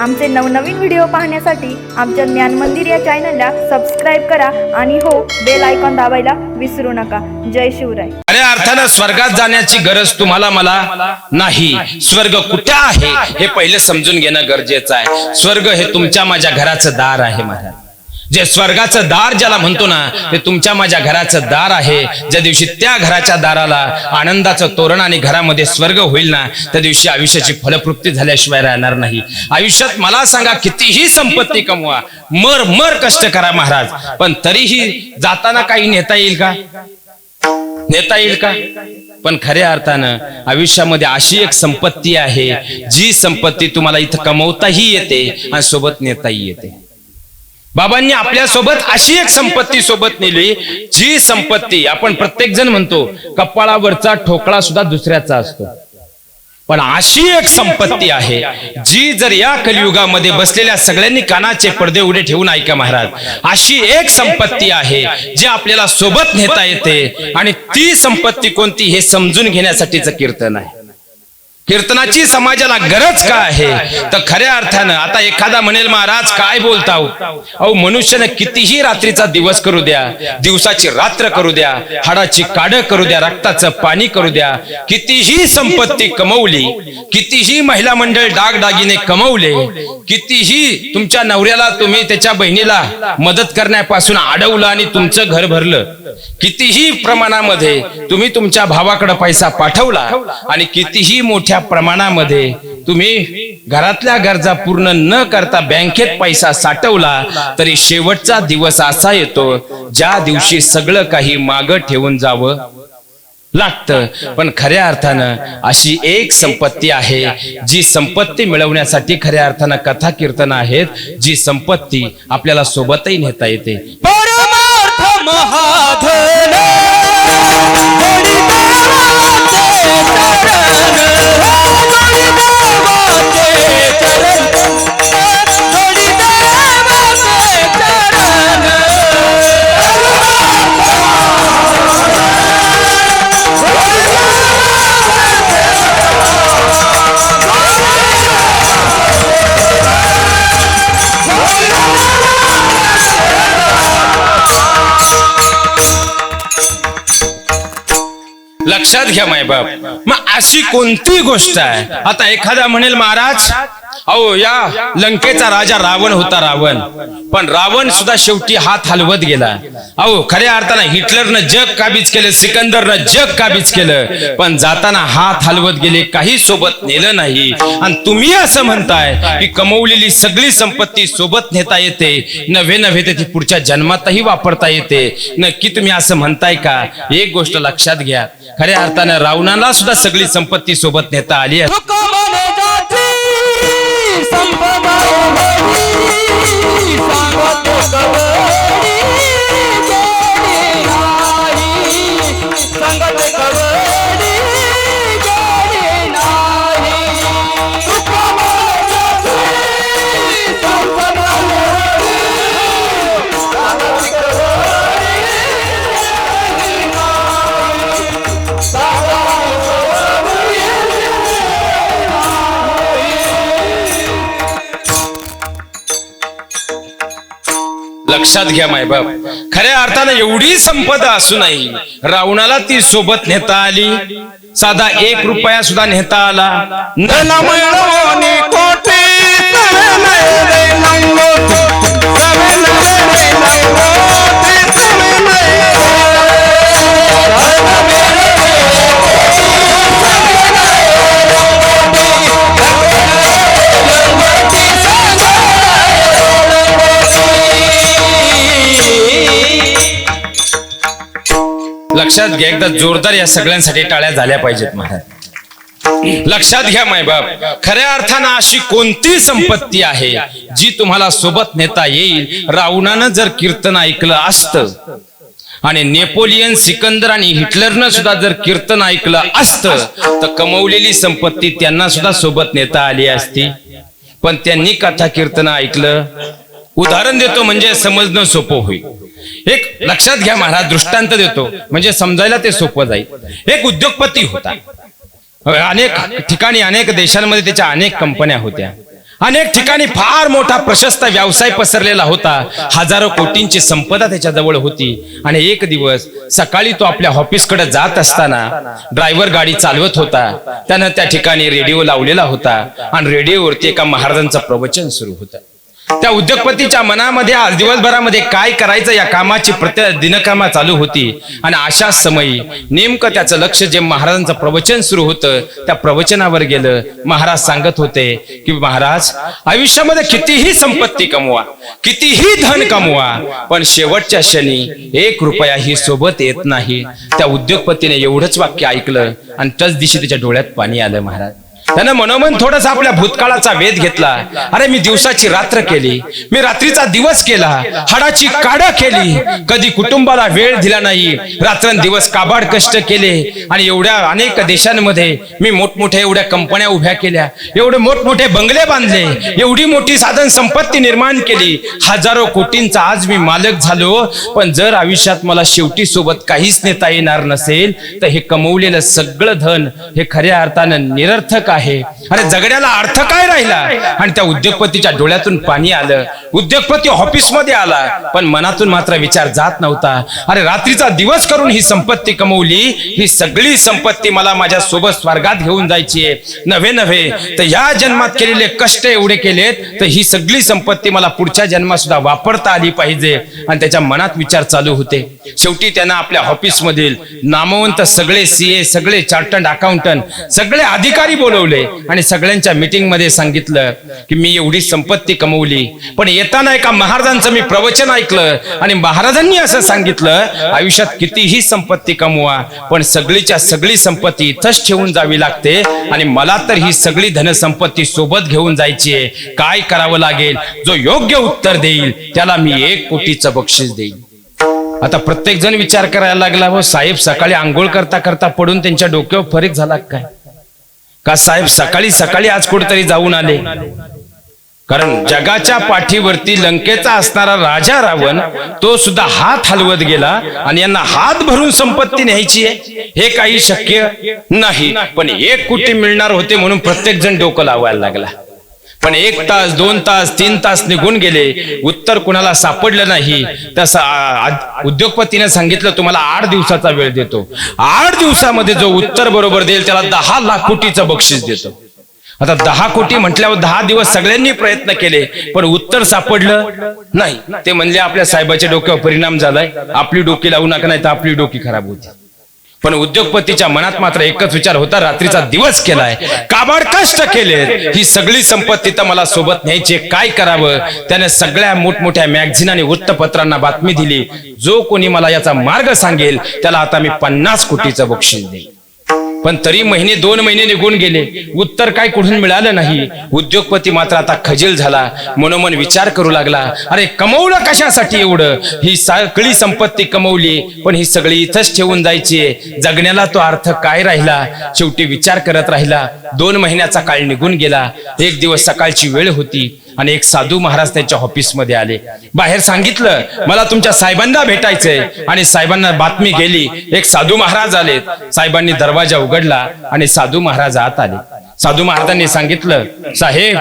आमचे नवनवीन व्हिडिओ पाहण्यासाठी आमच्या ज्ञान मंदिर या चॅनलला सबस्क्राईब करा आणि हो बेल आयकॉन दाबायला विसरू नका. जय शिवराय. खऱ्या अर्थानं स्वर्गात जाण्याची गरज तुम्हाला मला नाही. स्वर्ग कुठे आहे हे पहिले समजून घेणं गरजेचं आहे. स्वर्ग हे तुमच्या माझ्या घराचं दार आहे महाराज. जे स्वर्गाचं दार ज्याला म्हणतो ना ते तुमच्या माझ्या घराचं दार आहे. ज्या दिवशी त्या घराच्या दाराला आनंदाचं तोरण आणि घरामध्ये स्वर्ग होईल ना त्या दिवशी आयुष्याची फलप्राप्ती झाल्याशिवाय राहणार नाही. आयुष्यात मला सांगा कितीही संपत्ती कमवा मर मर कष्ट करा महाराज पण तरीही जाताना काही नेता येईल का? नेता येईल का? पण खऱ्या अर्थानं आयुष्यामध्ये अशी एक संपत्ती आहे जी संपत्ती तुम्हाला इथं कमवताही येते आणि सोबत नेताही येते. बाबांनी आपल्यासोबत अशी एक संपत्ती सोबत नेली जी संपत्ती आपण प्रत्येक जण म्हणतो कपाळावरचा ठोकळा सुद्धा दुसऱ्याचा असतो. पण अशी एक संपत्ती आहे जी जर या कलियुगामध्ये बसलेल्या सगळ्यांनी कानाचे पडदे उडे ठेवून ऐका महाराज अशी एक संपत्ती आहे जी आपल्याला सोबत नेता येते आणि ती संपत्ती कोणती हे समजून घेण्यासाठीचं कीर्तन आहे. कीर्तनाची समाजाला गरज का आहे? तर खऱ्या अर्थानं आता एखादा म्हणेल महाराज काय बोलताव? अहो मनुष्याने कितीही रात्रीचा दिवस करू द्या दिवसाची रात्र करू द्या हाडाची काड करू द्या रक्ताचं पाणी करू द्या कितीही संपत्ती कमवली कितीही महिला मंडळ डागडागिने कमवले कितीही तुमच्या नवऱ्याला तुम्ही त्याच्या बहिणीला मदत करण्यापासून अडवलं आणि तुमचं घर भरलं कितीही प्रमाणामध्ये तुम्ही तुमच्या भावाकडे पैसा पाठवला आणि कितीही मोठ्या प्रमाणामध्ये तुम्ही घरातल्या गरजा पूर्ण न करता बँकेत पैसा साठवला तरी शेवटचा दिवस असा येतो ज्या दिवशी सगळं काही माग ठेवून जावं लागतं. पण खऱ्या अर्थानं अशी एक संपत्ती आहे जी संपत्ती मिळवण्यासाठी खऱ्या अर्थानं कथा कीर्तन आहेत जी संपत्ती आपल्याला सोबतही नेता येते. परमार्थ महाधन लक्षात घ्या मायबाप. मग अशी कोणती गोष्ट आहे? आता एखादा म्हणेल महाराज अहो या लंकेचा राजा रावण होता रावण. पण रावण सुद्धा शेवटी हात हलवत गेला. अहो खऱ्या अर्थानं हिटलरनं जग काबीज केलं सिकंदरनं जग काबीज केलं. पण जाताना हात हलवत गेले काही सोबत नेलं नाही. आणि तुम्ही असं म्हणताय की कमवलेली सगळी संपत्ती सोबत नेता येते. नव्हे नव्हे ते ती पुढच्या जन्मातही वापरता येते. नक्की तुम्ही असं म्हणताय का? एक गोष्ट लक्षात घ्या. खऱ्या अर्थानं रावणाला सुद्धा सगळी संपत्ती सोबत नेता आली आहे. तुक मने जाती संभवावरी सांगतो कवरी लक्षात घ्या मायबाप खऱ्या अर्थानं एवढी संपदा असूनही रावणाला ती सोबत नेता आली. साधा एक रुपया सुद्धा नेता आला. लक्षात घ्या एकदा जोरदार या सगळ्यांसाठी टाळ्या झाल्या पाहिजेत महाराज. लक्षात घ्या मायबाप खऱ्या अर्थानं अशी कोणती संपत्ती आहे जी तुम्हाला सोबत नेता येईल? रावणानं जर कीर्तन ऐकलं असतं आणि नेपोलियन सिकंदर आणि हिटलरनं सुद्धा जर कीर्तन ऐकलं असतं तर कमवलेली संपत्ती त्यांना सुद्धा सोबत नेता आली असती. पण त्यांनी कथा कीर्तन ऐकलं. उदाहरण देतो म्हणजे समजणं सोपं होईल. एक लक्षात घ्या महाराज दृष्टांत देतो. म्हणजे समजायला ते सोपं जाईल. एक उद्योगपती होता. अनेक ठिकाणी अनेक देशांमध्ये त्याच्या अनेक कंपन्या होत्या. अनेक ठिकाणी फार मोठा प्रशस्त व्यवसाय पसरलेला होता. हजारो कोटींची संपदा त्याच्याजवळ होती. आणि एक दिवस सकाळी तो आपल्या ऑफिसकडे जात असताना ड्रायव्हर गाडी चालवत होता. त्यानं त्या ठिकाणी रेडिओ लावलेला होता. आणि रेडिओवरती एका महाराजांचं प्रवचन सुरू होतं. त्या उद्योगपतीच्या मनामध्ये आज दिवसभरामध्ये काय करायचं या कामाची प्रत्य दिनकामा चालू होती. आणि अशा समयी नेमकं त्याचं लक्ष जे महाराजांचं प्रवचन सुरू होतं त्या प्रवचनावर गेलं. महाराज सांगत होते की महाराज आयुष्यामध्ये कितीही संपत्ती कमवा कितीही धन कमवा पण शेवटच्या क्षणी एक रुपया ही सोबत येत नाही. त्या उद्योगपतीने एवढंच वाक्य ऐकलं आणि त्याच दिवशी त्याच्या डोळ्यात पाणी आलं महाराज. त्यानं मनोमन थोडासा आपल्या भूतकाळाचा वेध घेतला. अरे मी दिवसाची रात्र केली. मी रात्रीचा दिवस केला. हाडाची काड केली. कधी कुटुंबाला वेळ दिला नाही. रात्रंदिवस काबाड कष्ट केले. आणि एवढ्या अनेक देशांमध्ये मी मोठमोठ्या एवढ्या कंपन्या उभ्या केल्या. एवढे मोठमोठे बंगले बांधले. एवढी मोठी साधन संपत्ती निर्माण केली. हजारो कोटींचा आज मी मालक झालो. पण जर आयुष्यात मला शेवटी सोबत काहीच नेता येणार नसेल तर हे कमवलेलं सगळं धन हे खऱ्या अर्थानं निरर्थक आहे. अरे जगण्याला अर्थ काय राहिला? आणि त्या उद्योगपतीच्या डोळ्यातून पाणी आलं. उद्योगपती ऑफिसमध्ये आला. पण मनातून मात्र विचार जात नव्हता. अरे रात्रीचा दिवस करून ही संपत्ती कमवली. ही सगळी संपत्ती मला माझ्या सोबत स्वर्गात घेऊन जायची आहे. नव्हे नव्हे. तर या जन्मात केलेले कष्ट एवढे केलेत तर ही सगळी संपत्ती मला पुढच्या जन्मात सुद्धा वापरता आली पाहिजे. आणि त्याच्या मनात विचार चालू होते. शेवटी त्यांना आपल्या ऑफिस मधील नामवंत सगळे सीए सगळे चार्टर्ड अकाउंटंट सगळे अधिकारी बोलवले. आणि सगळ्यांच्या मीटिंगमध्ये सांगितलं की मी एवढी संपत्ती कमवली. पण येताना एका महाराजांचं मी प्रवचन ऐकलं आणि महाराजांनी असं सांगितलं आयुष्यात कितीही संपत्ती कमवा पण सगळीच्या सगळी संपत्ती इथंच ठेवून जावी लागते आणि मला तर ही सगळी धनसंपत्ती सोबत घेऊन जायची आहे. काय करावं लागेल? जो योग्य उत्तर देईल त्याला मी एक कोटीचं बक्षीस देईल आता प्रत्येक जण विचार करायला लागला व साहेब सकाळी आंघोळ करता करता पडून त्यांच्या डोक्यावर फरक झाला काय? का साहेब सकाळी सकाळी आज कुठेतरी जाऊन आले? कारण जगाच्या पाठीवरती लंकेचा असणारा राजा रावण तो सुद्धा हात हलवत गेला आणि यांना हात भरून संपत्ती न्यायची आहे. हे काही शक्य नाही. पण एक कुटी मिळणार होते म्हणून प्रत्येक जण डोकं लावायला लागला. पण एक तास दोन तास तीन तास निघून गेले. उत्तर कुणाला सापडलं नाही. तसं उद्योगपतीने सांगितलं तुम्हाला आठ दिवसाचा वेळ देतो. आठ दिवसामध्ये जो उत्तर बरोबर देईल त्याला दहा लाख कोटीचं बक्षीस देतो. आता दहा कोटी म्हटल्यावर दहा दिवस सगळ्यांनी प्रयत्न केले पण उत्तर सापडलं नाही. ते म्हणले आपल्या साहेबाच्या डोक्यावर परिणाम झालाय. आपली डोकी लावू नका नाही तर आपली डोकी खराब होती. पण उद्योगपतीच्या मनात मात्र एकच विचार होता रात्रीचा दिवस केलाय. काबाड कष्ट केले ही सगळी संपत्ती तर मला सोबत न्यायची काय करावं? त्याने सगळ्या मोठमोठ्या मॅगझिन आणि वृत्तपत्रांना बातमी दिली. जो कोणी मला याचा मार्ग सांगेल त्याला आता मी पन्नास कोटीचं बक्षीस देईल पण तरी महिने दोन महिने निघून गेले. उत्तर काय कुठून मिळालं नाही. उद्योगपती मात्र आता खजील झाला. मनोमन विचार करू लागला. अरे कमवलं कशासाठी एवढं? ही सगळी संपत्ती कमवली पण ही सगळी इथंच ठेवून जायची जगण्याला तो अर्थ काय राहिला? शेवटी विचार करत राहिला. दोन महिन्याचा काळ निघून गेला. एक दिवस सकाळची वेळ होती. आणि एक साधू महाराज त्यांच्या ऑफिसमध्ये आले. बाहेर सांगितलं मला तुमच्या साहेबांना भेटायचंय. आणि साहेबांना बातमी गेली एक साधू महाराज आले. साहेबांनी दरवाजा उघडला आणि साधू महाराज आत आले. साधू महाराजांनी सांगितलं साहेब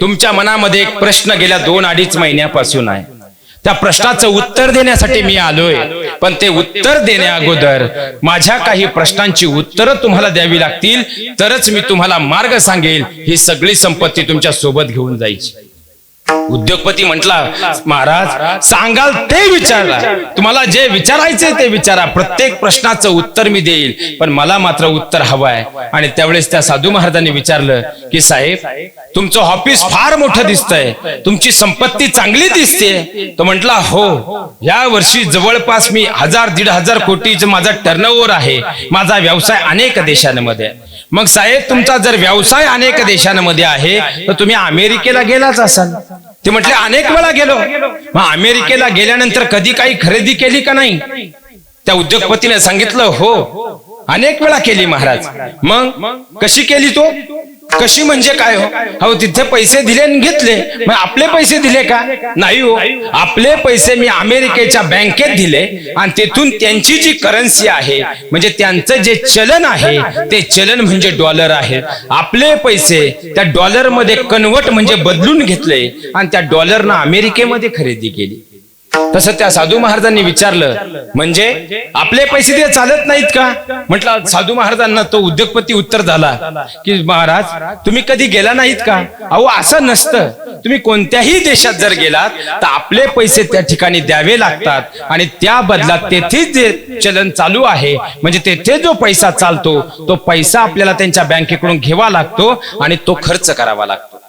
तुमच्या मनामध्ये एक प्रश्न गेल्या दोन अडीच महिन्यापासून आहे. त्या प्रश्नाचं उत्तर देण्यासाठी मी आलोय पण ते उत्तर देण्या अगोदर माझ्या काही प्रश्नांची उत्तरं तुम्हाला द्यावी लागतील तरच मी तुम्हाला मार्ग सांगेल. ही सगळी संपत्ती तुमच्यासोबत घेऊन जायची. उद्योगपती म्हटला महाराज सांगाल ते विचारा तुम्हाला जे विचारायचे ते विचारा. प्रत्येक प्रश्नाचं उत्तर मी देईल. पण मला मात्र उत्तर हवंय. आणि त्यावेळेस त्या साधू महाराजांनी विचारलं की साहेब तुमचं ऑफिस फार मोठं दिसतंय. तुमची संपत्ती चांगली दिसते. तो म्हटला हो. या वर्षी जवळपास मी हजार दीड हजार कोटीचं माझा टर्नओव्हर आहे. माझा व्यवसाय अनेक देशांमध्ये. मग साहेब तुमचा जर व्यवसाय अनेक देशांमध्ये आहे तर तुम्ही अमेरिकेला गेलाच असाल. ते म्हटले अनेक वेळा गेलो. मग अमेरिकेला गेल्यानंतर कधी काही खरेदी केली का नाही? त्या उद्योगपतीने सांगितलं हो अनेक वेळा केली महाराज. मग कशी केली तो? कशी म्हणजे काय हो? हो तिथे पैसे दिले आणि घेतले. मग आपले पैसे दिले का? नाही हो. आपले पैसे मी अमेरिकेच्या बँकेत दिले आणि तिथून त्यांची जी करन्सी आहे म्हणजे त्यांचं जे चलन आहे ते चलन म्हणजे डॉलर आहे. आपले पैसे त्या डॉलरमध्ये कन्वर्ट म्हणजे बदलून घेतले आणि त्या डॉलरनं अमेरिकेमध्ये खरेदी केली. तसं त्या साधू महाराजांनी विचारलं म्हणजे आपले पैसे ते चालत नाहीत का? म्हटलं साधू महाराजांना तो उद्योगपती उत्तर झाला की महाराज तुम्ही कधी गेला नाहीत का? अहो असं नसतं. तुम्ही कोणत्याही देशात जर गेलात तर आपले पैसे त्या ठिकाणी द्यावे लागतात. आणि त्या बदलात तेथेच जे चलन चालू आहे म्हणजे तेथे जो पैसा चालतो तो पैसा आपल्याला त्यांच्या बँकेकडून घ्यावा लागतो आणि तो खर्च करावा लागतो.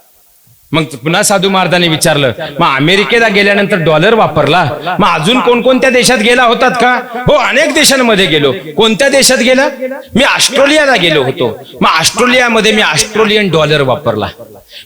मग पुन्हा साधू महाराजांनी विचारलं मग अमेरिकेला गेल्यानंतर डॉलर वापरला? मग अजून कोणकोणत्या देशात गेला होतात का? हो अनेक देशांमध्ये गेलो. कोणत्या देशात गेला? मी ऑस्ट्रेलियाला गेलो होतो. मग ऑस्ट्रेलियामध्ये मी ऑस्ट्रेलियन डॉलर वापरला.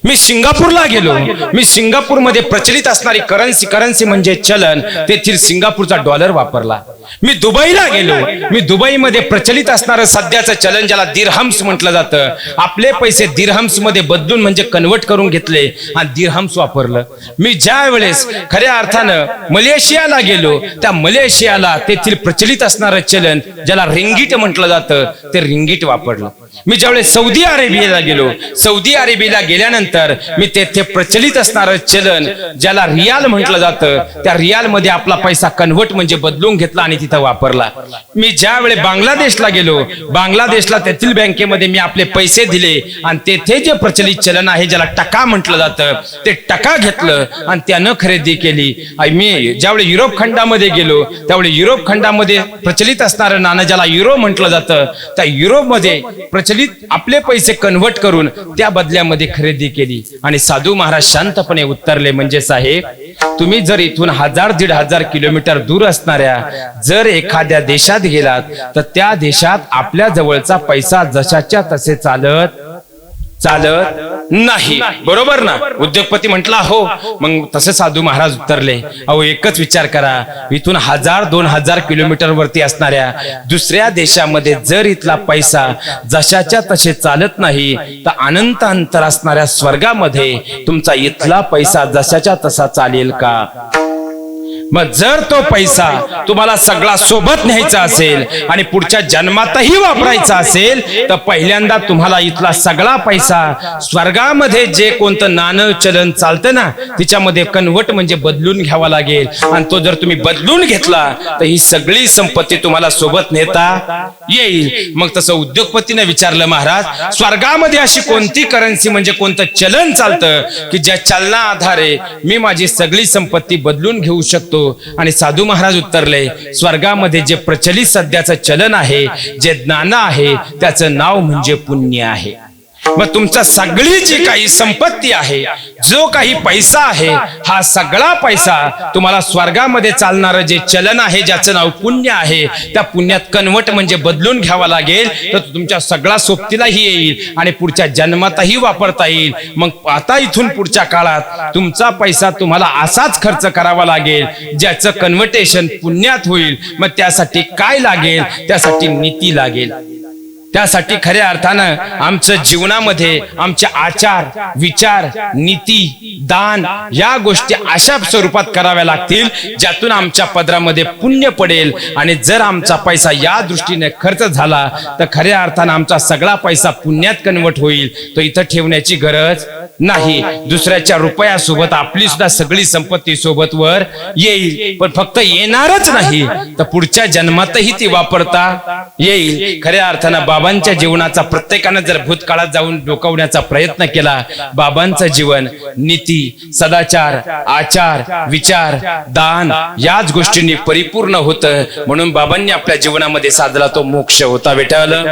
मी सिंगापूरला गेलो. मी सिंगापूरमध्ये प्रचलित असणारी करन्सी करन्सी म्हणजे चलन. तेथील सिंगापूरचा डॉलर वापरला. मी दुबईला गेलो. मी दुबईमध्ये प्रचलित असणारं सध्याचं चलन ज्याला दिरहम्स म्हटलं जातं. आपले पैसे दिरहम्समध्ये बदलून म्हणजे कन्वर्ट करून घेतले आणि दिरहम्स वापरलं. मी ज्या वेळेस खऱ्या अर्थानं मलेशियाला गेलो त्या मलेशियाला तेथील प्रचलित असणारं चलन ज्याला रिंगीट म्हटलं जातं ते रिंगीट वापरलं. मी ज्यावेळेस सौदी अरेबियाला गेलो सौदी अरेबियाला गेल्यानंतर मी तेथे प्रचलित असणारं चलन ज्याला रियाल म्हटलं जातं त्या रियाल मध्ये आपला पैसा कन्वर्ट म्हणजे बदलून घेतला आणि तिथं वापरला. मी ज्या वेळेस बांगलादेशला गेलो बांगलादेशला तेथील बँकेमध्ये मी आपले पैसे दिले आणि तेथे जे प्रचलित चलन आहे ज्याला टका म्हटलं जातं ते टका घेतलं आणि त्यानं खरेदी केली. मी ज्यावेळी युरोप खंडामध्ये गेलो त्यावेळी युरोप खंडामध्ये प्रचलित असणारं नाणं ज्याला युरो म्हटलं जातं त्या युरोपमध्ये प्रचलित आपले पैसे कन्वर्ट करून त्या बदल्यामध्ये खरेदी केली. आणि साधू महाराज शांतपणे उत्तरले म्हणजे साहेब तुम्ही जर इथून हजार दीड हजार किलोमीटर दूर असणाऱ्या जर एखाद्या देशात गेलात तर त्या देशात आपल्या जवळचा पैसा जशाच्या तसे चालत चालत नाही. बरोबर ना? उद्योगपती म्हटला हो. मग तसे साधू महाराज उतरले. अहो एकच विचार करा. इथून हजार दोन हजार किलोमीटर वरती असणाऱ्या दुसऱ्या देशामध्ये जर इथला पैसा जशाच्या तसे चालत नाही तर अनंत अंतर असणाऱ्या स्वर्गामध्ये तुमचा इथला पैसा जशाच्या तसा चालेल का? मग जर तो पैसा तुम्हाला सगळा सोबत न्यायचा असेल आणि पुढच्या जन्मातही वापरायचा असेल तर पहिल्यांदा तुम्हाला इथला सगळा पैसा स्वर्गामध्ये जे कोणतं नाणं चलन चालतं ना तिच्यामध्ये कन्वर्ट म्हणजे बदलून घ्यावा लागेल. आणि तो जर तुम्ही बदलून घेतला तर ही सगळी संपत्ती तुम्हाला सोबत नेता येईल. मग तसं उद्योगपतीने विचारलं महाराज स्वर्गामध्ये अशी कोणती करन्सी म्हणजे कोणतं चलन चालतं? की ज्या चलना आधारे मी माझी सगळी संपत्ती बदलून घेऊ शकतो? आणि साधू महाराज उत्तरले स्वर्गामध्ये जे प्रचलित सध्याचं चलन आहे जे ज्ञान आहे त्याचं नाव म्हणजे पुण्य आहे. मग तुमचा सगळी जी काही संपत्ती आहे जो काही पैसा आहे हा सगळा पैसा तुम्हाला स्वर्गामध्ये चालणारं जे चलन आहे ज्याचं नाव पुण्य आहे त्या पुण्यात कन्वर्ट म्हणजे बदलून घ्यावा लागेल तर तुमच्या सगळा सोबतीलाही येईल आणि पुढच्या जन्मातही वापरता येईल. मग आता इथून पुढच्या काळात तुमचा पैसा तुम्हाला असाच खर्च करावा लागेल ज्याचं कन्व्हर्टेशन पुण्यात होईल. मग त्यासाठी काय लागेल? त्यासाठी नीती लागेल. त्यासाठी खऱ्या अर्थानं आमचं जीवनामध्ये आमचे आचार विचार नीती दान या गोष्टी अशा स्वरूपात कराव्या लागतील ज्यातून आमच्या पदरामध्ये पुण्य पडेल. आणि जर आमचा पैसा या दृष्टीने खर्च झाला तर खऱ्या अर्थानं आमचा सगळा पैसा पुण्यात कन्वर्ट होईल. तो इथं ठेवण्याची गरज नाही. दुसऱ्याच्या रुपयासोबत आपली सुद्धा सगळी संपत्ती सोबत वर येईल. पण फक्त येणारच नाही. तर पुढच्या जन्मातही ती वापरता येईल. खऱ्या अर्थानं बाबा बाबांच्या जीवनाचा प्रत्येकानं जर भूतकाळात जाऊन डोकावण्याचा प्रयत्न केला बाबांचं जीवन नीती सदाचार आचार विचार दान याच गोष्टींनी परिपूर्ण होतं. म्हणून बाबांनी आपल्या जीवनामध्ये साधला तो मोक्ष होता. भेटायला